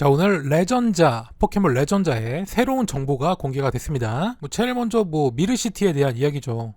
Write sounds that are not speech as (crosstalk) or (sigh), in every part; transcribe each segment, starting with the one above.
자 오늘 레전자 포켓몬 레전자의 새로운 정보가 공개가 됐습니다. 뭐 제일 먼저 뭐 미르시티에 대한 이야기죠.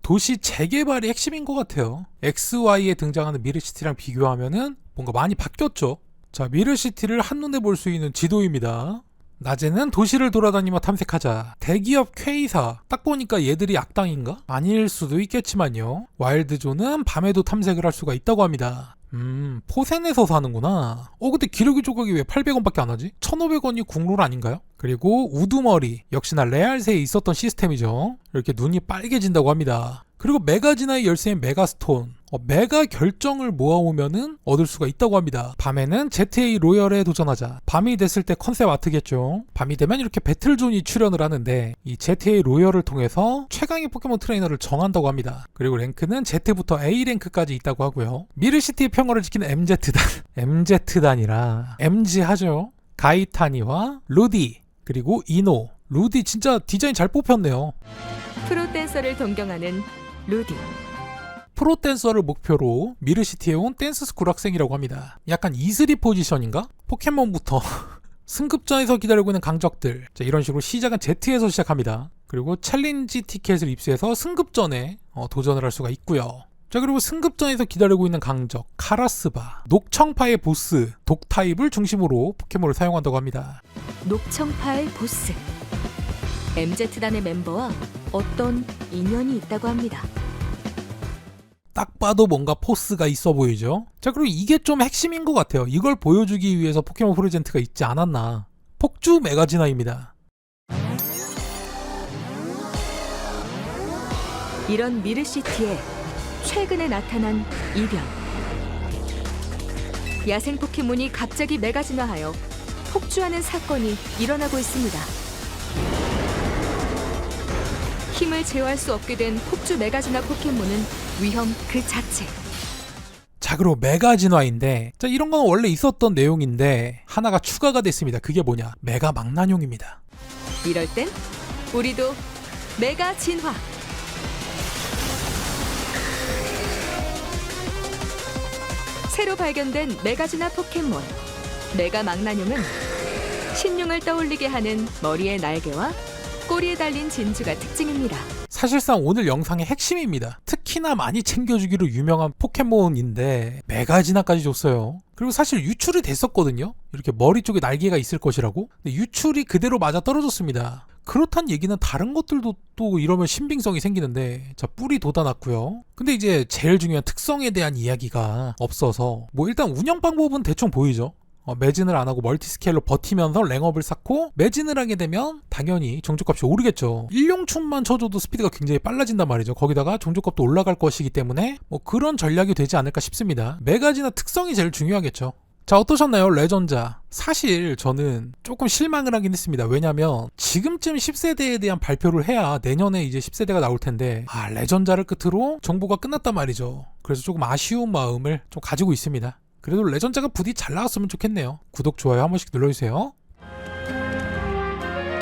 도시 재개발이 핵심인 것 같아요. XY에 등장하는 미르시티랑 비교하면은 뭔가 많이 바뀌었죠. 자 미르시티를 한눈에 볼 수 있는 지도입니다. 낮에는 도시를 돌아다니며 탐색하자. 대기업 K사. 딱 보니까 얘들이 악당인가? 아닐 수도 있겠지만요. 와일드존은 밤에도 탐색을 할 수가 있다고 합니다. 음, 포센에서 사는구나. 어, 근데 기러기 조각이 왜 800원밖에 안 하지? 1500원이 국룰 아닌가요? 그리고 우두머리. 역시나 레알세에 있었던 시스템이죠. 이렇게 눈이 빨개진다고 합니다. 그리고 메가지나의 열쇠인 메가스톤. 어, 메가 결정을 모아오면은 얻을 수가 있다고 합니다. 밤에는 ZA 로열에 도전하자. 밤이 됐을 때 컨셉 아트겠죠. 밤이 되면 이렇게 배틀존이 출연을 하는데 이 ZA 로열을 통해서 최강의 포켓몬 트레이너를 정한다고 합니다. 그리고 랭크는 Z부터 A 랭크까지 있다고 하고요. 미르시티의 평화를 지키는 MZ단. MZ단이라 MG 하죠. 가이타니와 루디 그리고 이노. 루디 진짜 디자인 잘 뽑혔네요. 프로 댄서를 동경하는 루디. 프로 댄서를 목표로 미르시티에 온 댄스 스쿨 학생이라고 합니다. 약간 이슬이 포지션인가? 포켓몬부터 (laughs) 승급전에서 기다리고 있는 강적들. 자, 이런 식으로 시작은 Z에서 시작합니다. 그리고 챌린지 티켓을 입수해서 승급전에 어, 도전을 할 수가 있고요. 자 그리고 승급전에서 기다리고 있는 강적 카라스바 녹청파의 보스 독 타입을 중심으로 포켓몬을 사용한다고 합니다. 녹청파의 보스. MZ단의 멤버와 어떤 인연이 있다고 합니다. 딱 봐도 뭔가 포스가 있어 보이죠? 자, 그리고 이게 좀 핵심인 것 같아요. 이걸 보여주기 위해서 포켓몬 프레젠트가 있지 않았나. 폭주 메가지나입니다. 이런 미르시티에 최근에 나타난 이변. 야생 포켓몬이 갑자기 메가진화하여 폭주하는 사건이 일어나고 있습니다. 힘을 제어할 수 없게 된 폭주 메가진화 포켓몬은 위험 그 자체. 자, 그리고 메가진화인데, 자, 이런 건 원래 있었던 내용인데, 하나가 추가가 됐습니다. 그게 뭐냐? 메가 망나뇽입니다. 이럴 땐 우리도 메가 진화. 새로 발견된 메가진화 포켓몬 메가 망나뇽은 신용을 떠올리게 하는 머리의 날개와 꼬리에 달린 진주가 특징입니다. 사실상 오늘 영상의 핵심입니다. 특히나 많이 챙겨주기로 유명한 포켓몬인데, 메가진화까지 줬어요. 그리고 사실 유출이 됐었거든요? 이렇게 머리 쪽에 날개가 있을 것이라고? 근데 유출이 그대로 맞아 떨어졌습니다. 그렇단 얘기는 다른 것들도 또 이러면 신빙성이 생기는데 자 뿌리 돋아났고요 근데 이제 제일 중요한 특성에 대한 이야기가 없어서 뭐 일단 운영 방법은 대충 보이죠 어, 매진을 안 하고 멀티스케일로 버티면서 랭업을 쌓고 매진을 하게 되면 당연히 종족값이 오르겠죠. 일용충만 쳐줘도 스피드가 굉장히 빨라진단 말이죠. 거기다가 종족값도 올라갈 것이기 때문에 뭐 그런 전략이 되지 않을까 싶습니다. 매가지나 특성이 제일 중요하겠죠. 자 어떠셨나요 레전자 사실 저는 조금 실망을 하긴 했습니다 왜냐면 지금쯤 10세대에 대한 발표를 해야 내년에 이제 10세대가 나올 텐데 아 레전자를 끝으로 정보가 끝났단 말이죠 그래서 조금 아쉬운 마음을 좀 가지고 있습니다 그래도 레전자가 부디 잘 나왔으면 좋겠네요 구독 좋아요 한 번씩 눌러주세요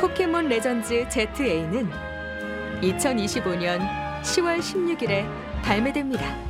포켓몬 레전즈 ZA는 2025년 10월 16일에 발매됩니다.